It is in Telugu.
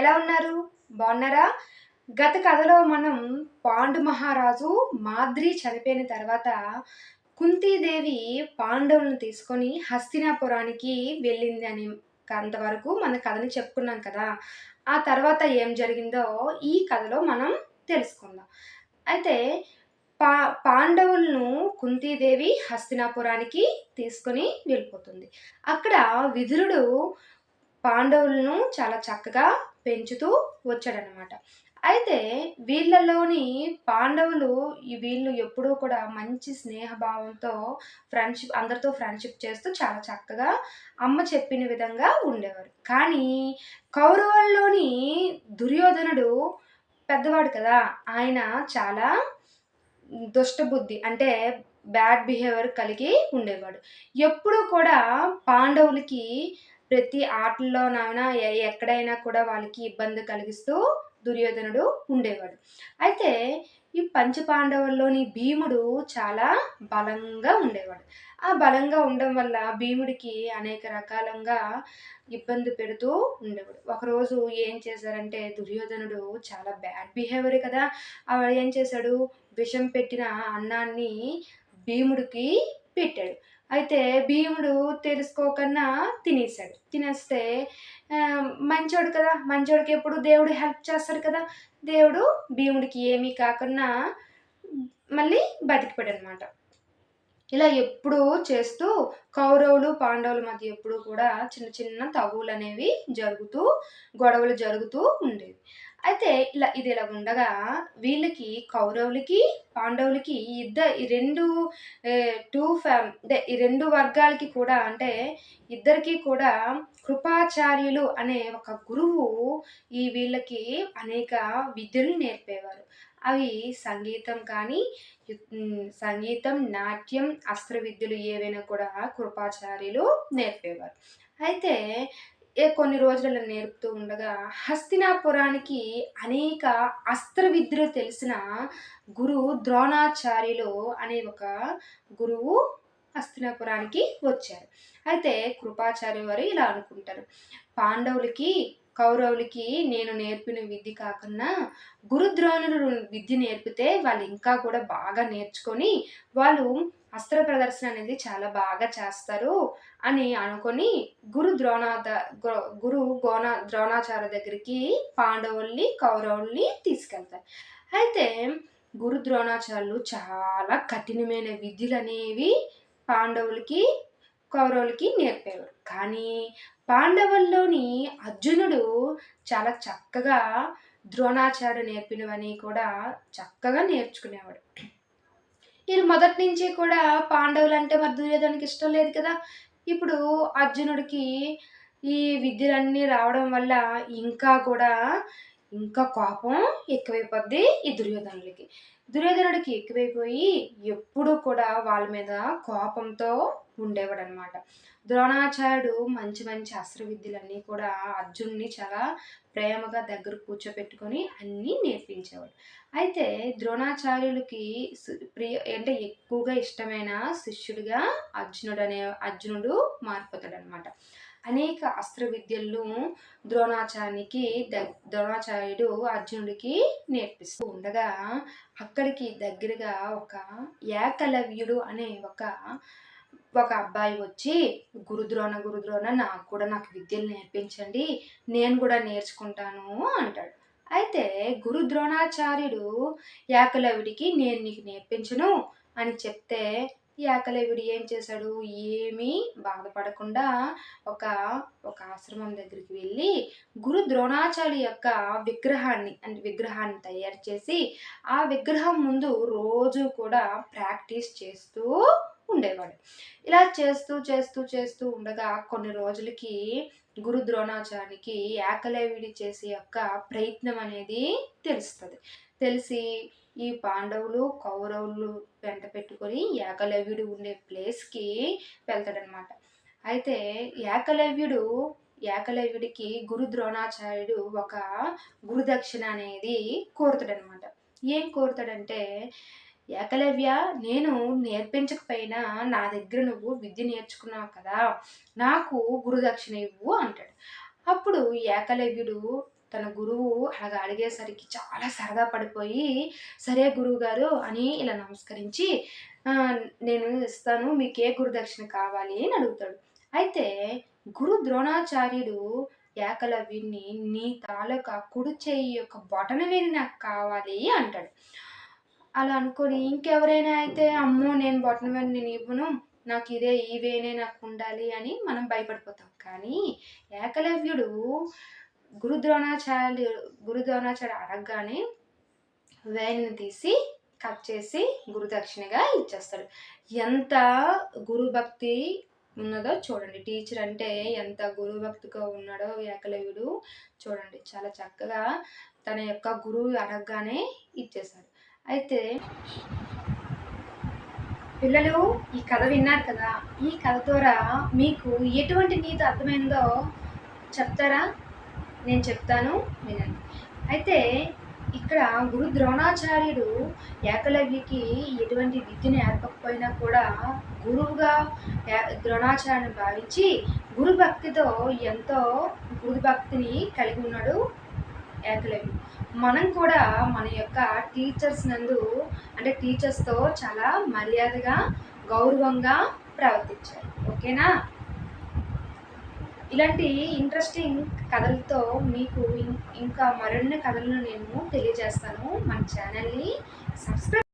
ఎలా ఉన్నారు? బాగున్నారా? గత కథలో మనం పాండు మహారాజు మాద్రి చనిపోయిన తర్వాత కుంతీదేవి పాండవులను తీసుకొని హస్తినాపురానికి వెళ్ళింది అని అంతవరకు మన కథని చెప్పుకున్నాం కదా. ఆ తర్వాత ఏం జరిగిందో ఈ కథలో మనం తెలుసుకుందాం. అయితే పా పాండవులను కుంతీదేవి హస్తినాపురానికి తీసుకొని వెళ్ళిపోతుంది. అక్కడ విధురుడు పాండవులను చాలా చక్కగా పెంచుతూ వచ్చాడనమాట అయితే వీళ్ళలోని పాండవులు వీళ్ళు ఎప్పుడూ కూడా మంచి స్నేహభావంతో ఫ్రెండ్షిప్ అందరితో ఫ్రెండ్షిప్ చేస్తూ చాలా చక్కగా అమ్మ చెప్పిన విధంగా ఉండేవారు. కానీ కౌరవుల్లోని దుర్యోధనుడు పెద్దవాడు కదా ఆయన చాలా దుష్టబుద్ధి అంటే బ్యాడ్ బిహేవియర్ కలిగి ఉండేవాడు. ఎప్పుడూ కూడా పాండవులకి ప్రతి ఆటల్లోనైనా ఎక్కడైనా కూడా వాళ్ళకి ఇబ్బంది కలిగిస్తూ దుర్యోధనుడు ఉండేవాడు. అయితే ఈ పంచపాండవుల్లోని భీముడు చాలా బలంగా ఉండేవాడు. ఆ బలంగా ఉండడం వల్ల భీముడికి అనేక రకాలంగా ఇబ్బంది పెడుతూ ఉండేవాడు. ఒకరోజు ఏం చేశారంటే దుర్యోధనుడు చాలా బ్యాడ్ బిహేవియర్ కదా ఆవిడ ఏం చేశాడు? విషం పెట్టిన అన్నాన్ని భీముడికి పెట్టాడు. అయితే భీముడు తెలుసుకోకుండా తినేసాడు తినేస్తే మంచోడు కదా మంచోడికి ఎప్పుడు దేవుడు హెల్ప్ చేస్తాడు కదా. దేవుడు భీముడికి ఏమీ కాకుండా మళ్ళీ బతికిపోయాడు అనమాట ఇలా ఎప్పుడూ చేస్తూ కౌరవులు పాండవుల మధ్య ఎప్పుడూ కూడా చిన్న చిన్న తగువులు అనేవి జరుగుతూ గొడవలు జరుగుతూ ఉండేవి. అయితే ఇలా ఇది ఇలా ఉండగా వీళ్ళకి కౌరవులకి పాండవులకి ఇద్దరు ఈ రెండు టూ ఫ్యామ్ అంటే ఈ రెండు వర్గాలకి కూడా అంటే ఇద్దరికి కూడా కృపాచార్యులు అనే ఒక గురువు ఈ వీళ్ళకి అనేక విద్యలు నేర్పేవారు. అవి సంగీతం కానీ సంగీతం నాట్యం అస్త్ర విద్యలు ఏవైనా కూడా కృపాచార్యులు నేర్పేవారు. అయితే ఏ కొన్ని రోజులలో నేర్పుతూ ఉండగా హస్తినాపురానికి అనేక అస్త్ర విద్యలు తెలిసిన గురు ద్రోణాచార్యులు అనే ఒక గురువు హస్తినాపురానికి వచ్చారు. అయితే కృపాచార్య వారు ఇలా అనుకుంటారు. పాండవులకి కౌరవులకి నేను నేర్పిన విద్య కాకుండా గురుద్రోణులు విద్య నేర్పితే వాళ్ళు ఇంకా కూడా బాగా నేర్చుకొని వాళ్ళు అస్త్ర ప్రదర్శన అనేది చాలా బాగా చేస్తారు అని అనుకొని గురు ద్రోణాద గో- గురు గోణ ద్రోణాచార్య దగ్గరికి పాండవుల్ని కౌరవుల్ని తీసుకెళ్తారు. అయితే గురు ద్రోణాచార్యులు చాలా కఠినమైన విధులు అనేవి పాండవులకి కౌరవులకి నేర్పేవారు. కానీ పాండవుల్లోని అర్జునుడు చాలా చక్కగా ద్రోణాచార్యుడు నేర్పినవని కూడా చక్కగా నేర్చుకునేవాడు. వీళ్ళు మొదటి నుంచి కూడా పాండవులు అంటే మరి దుర్యోధనకి ఇష్టం లేదు కదా. ఇప్పుడు అర్జునుడికి ఈ విద్యలన్నీ రావడం వల్ల ఇంకా కూడా ఇంకా కోపం ఎక్కువైపోద్ది ఈ దుర్యోధనుడికి దుర్యోధనుడికి ఎక్కువైపోయి ఎప్పుడూ కూడా వాళ్ళ మీద కోపంతో ఉండేవాడు అనమాట ద్రోణాచార్యుడు మంచి మంచి అస్త్ర విద్యలన్నీ కూడా అర్జున్ని చాలా ప్రేమగా దగ్గర కూర్చోపెట్టుకొని అన్నీ నేర్పించేవాడు. అయితే ద్రోణాచార్యులకి ప్రియ అంటే ఎక్కువగా ఇష్టమైన శిష్యుడిగా అర్జునుడు అనే అర్జునుడు మారిపోతాడు అనమాట అనేక అస్త్ర విద్యలను ద్రోణాచార్యునికి ద ద్రోణాచార్యుడు అర్జునుడికి నేర్పిస్తూ ఉండగా అక్కడికి దగ్గరగా ఒక ఏకలవ్యుడు అనే ఒక ఒక అబ్బాయి వచ్చి గురుద్రోణ గురుద్రోణ నాకు కూడా నాకు విద్యలు నేర్పించండి నేను కూడా నేర్చుకుంటాను అంటాడు. అయితే గురు ద్రోణాచార్యుడు నేను నీకు నేర్పించను అని చెప్తే ఏకలవ్యుడు ఏం చేశాడు? ఏమీ బాధపడకుండా ఒక ఒక ఆశ్రమం దగ్గరికి వెళ్ళి గురు ద్రోణాచార్య యొక్క విగ్రహాన్ని అంటే విగ్రహాన్ని తయారు చేసి ఆ విగ్రహం ముందు రోజు కూడా ప్రాక్టీస్ చేస్తూ ఉండేవాడు. ఇలా చేస్తూ చేస్తూ చేస్తూ ఉండగా కొన్ని రోజులకి గురు ద్రోణాచార్యకి ఏకలవ్యుడి చేసే యొక్క ప్రయత్నం అనేది తెలుస్తుంది. తెలిసి ఈ పాండవులు కౌరవులు వెంట పెట్టుకొని ఏకలవ్యుడు ఉండే ప్లేస్కి వెళ్తాడనమాట అయితే ఏకలవ్యుడు ఏకలవ్యుడికి గురు ద్రోణాచార్యుడు ఒక గురుదక్షిణ అనేది కోరుతాడనమాట ఏం కోరుతాడంటే ఏకలవ్య నేను నేర్పించకపోయినా నా దగ్గర నువ్వు విద్య నేర్చుకున్నావు కదా నాకు గురుదక్షిణ ఇవ్వు అంటాడు. అప్పుడు ఏకలవ్యుడు తన గురువు అలాగ అడిగేసరికి చాలా సరదా పడిపోయి సరే గురువు గారు అని ఇలా నమస్కరించి నేను ఇస్తాను మీకు ఏ గురుదక్షిణ కావాలి? అని అడుగుతాడు. అయితే గురు ద్రోణాచార్యుడు ఏకలవ్యుని నీ తాలూకా కుడి చేయి యొక్క బొటన వేలు నాకు కావాలి అంటాడు. అలా అనుకొని ఇంకెవరైనా అయితే అమ్మో నేను బొటన వేలు నేను ఇవ్వను. నాకు ఇదే ఈ వేనే నాకు ఉండాలి అని మనం భయపడిపోతాం. కానీ ఏకలవ్యుడు గురు ద్రోణాచార్యుడు గురు ద్రోణాచార్య అడగగానే వేలిని తీసి కట్ చేసి గురుదక్షిణగా ఇచ్చేస్తాడు. ఎంత గురు భక్తి ఉన్నదో చూడండి. టీచర్ అంటే ఎంత గురుభక్తిగా ఉన్నాడో ఏకలవ్యుడు చూడండి. చాలా చక్కగా తన యొక్క గురువు అడగగానే ఇచ్చేశాడు. అయితే పిల్లలు ఈ కథ విన్నారు కదా ఈ కథ ద్వారా మీకు ఎటువంటి నీతి అర్థమైందో చెప్తారా? నేను చెప్తాను వినండి. అయితే ఇక్కడ గురు ద్రోణాచార్యుడు ఏకలవ్యకి ఎటువంటి విద్యను ఏర్పకపోయినా కూడా గురువుగా ఏ- ద్రోణాచార్యుని భావించి గురు భక్తితో ఎంతో గురుభక్తిని కలిగి ఉన్నాడు. ఏకలేము మనం కూడా మన యొక్క టీచర్స్ నందు అంటే టీచర్స్తో చాలా మర్యాదగా గౌరవంగా ప్రవర్తించాలి. ఓకేనా? ఇలాంటి ఇంట్రెస్టింగ్ కథలతో మీకు ఇం- ఇంకా మరిన్ని కథలను నేను తెలియజేస్తాను. మన ఛానల్ని సబ్స్క్రైబ్